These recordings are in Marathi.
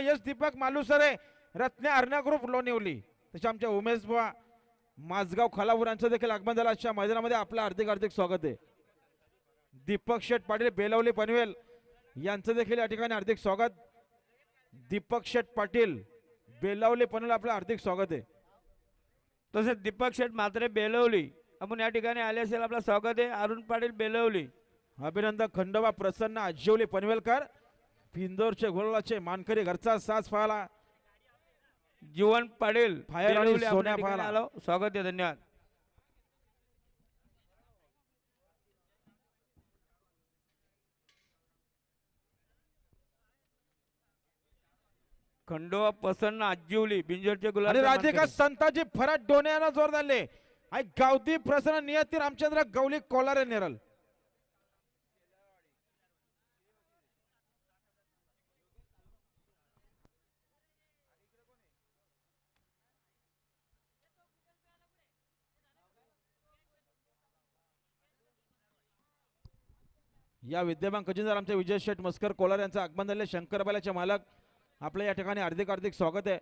यश दीपक मालुसरे रत्ने अर्णा ग्रुप लोणिवली तसे आमच्या उमेश बुवा माझगाव खालापूर यांचं देखील आगमन झालं. आजच्या मैदानामध्ये आपलं हार्दिक हार्दिक स्वागत आहे. दीपक शेठ पाटील बेलवली पनवेल यांचं देखील या ठिकाणी हार्दिक स्वागत. दीपक शेठ पाटील बेलावली पनवेल आपलं हार्दिक स्वागत आहे. तसेच दीपक शेठ म्हात्रे बेलवली आपण या ठिकाणी आले असेल आपलं स्वागत आहे. अरुण पाटील बेलवली. अभिनंदन खंडोबा प्रसन्न आजिवले पनवेलकर. पिंदोरचे गोलाचे मानकरी घरचा साज पाहला. जीवन पाटील फायर आणि सोन्या पाहाला. आलो. स्वागत आहे धन्यवाद. खंडोबा प्रसन्न आजीवली बिंजोरचे गुलाब आणि राधिका संताजी फराट डोण्यानं जोर धरले. आई गावती प्रसन्न नियती रामचंद्र गवली कोलारे नेरल. या विद्यमान खजिनदार आमचे विजय शेठ मस्कर कोलार यांचं आगमन झाले शंकरबालाचे मालक आपलं या ठिकाणी हार्दिक हार्दिक स्वागत आहे.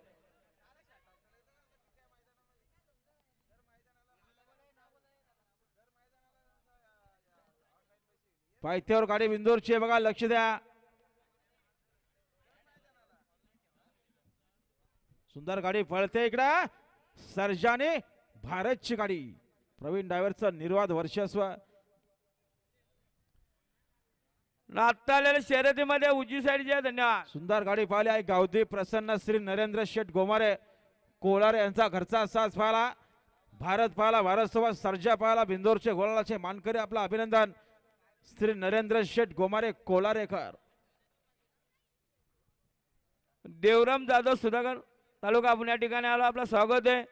पायथ्यावर गाडी बिंदूरची आहे बघा लक्ष द्या. सुंदर गाडी फळते इकडं. सर्जाने भारतची गाडी. प्रवीण ड्रायव्हरचं निर्वाद वर्चस्व. आता आलेल्या शर्यतीमध्ये उजवी साईडचे धन्यवाद. सुंदर गाडी पाहिली आहे. गावदी प्रसन्न श्री नरेंद्र शेठ गोमारे कोलारे यांचा घरचा साज पाहिला. भारत पाहिला भारत सोबत सर्जा पाहिला. बिंदोरचे गोलाचे मानकरी आपलं अभिनंदन. श्री नरेंद्र शेठ गोमारे कोलारेकर. देवराम जाधव सुधाकर तालुका आपण या ठिकाणी आलो. आपलं स्वागत आहे.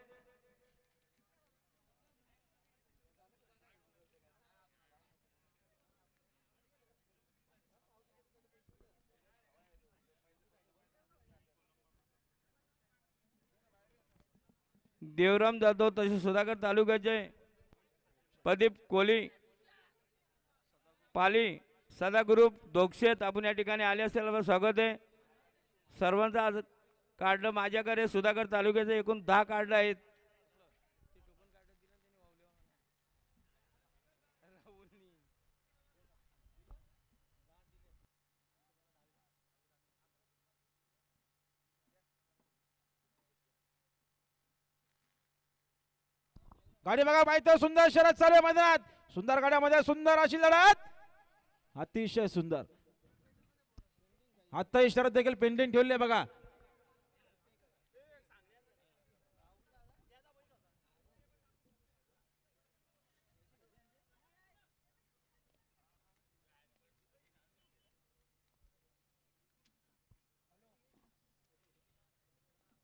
देवराम जाधव तसे सुधाकर तालुक्याचे प्रदीप कोली पाली सदा ग्रुप दोक्षेत आपण या ठिकाणी आले असेल स्वागत आहे. सर्वांचा आज कार्ड माझ्याकडे सुधाकर तालुक्याचे एकूण दहा कार्ड आहेत. गाडी बघा माहिती आहे, सुंदर शरद चालू आहे मैदानात. सुंदर गाड्यामध्ये सुंदर अशी लढत. अतिशय सुंदर. आता शरद देखील पेंडिंग ठेवले बघा.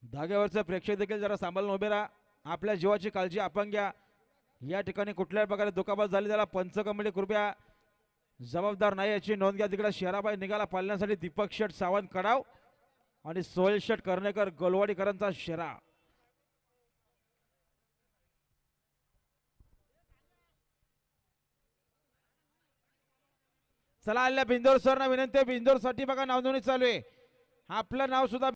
धाग्यावरचं प्रेक्षक देखील जरा सांभाळून उभे राहा. आपल्या जीवाची काळजी आपण घ्या. या ठिकाणी कुठल्याही प्रकारे दुखापत झाली त्याला पंच कमिटी कृपया. जबाबदार नाही याची नोंद घ्या. तिकडे शहराबाई निघाला पालण्यासाठी दीपक शेट सावंत कडाव आणि सोहेल शेट कर्णेकर गोलवाडीकरांचा शेरा. चला आल्या बिंदोर सरना विनंती आहे. बिंदोरसाठी बघा नावनोंदणी चालू आहे. आपलं नाव सुद्धा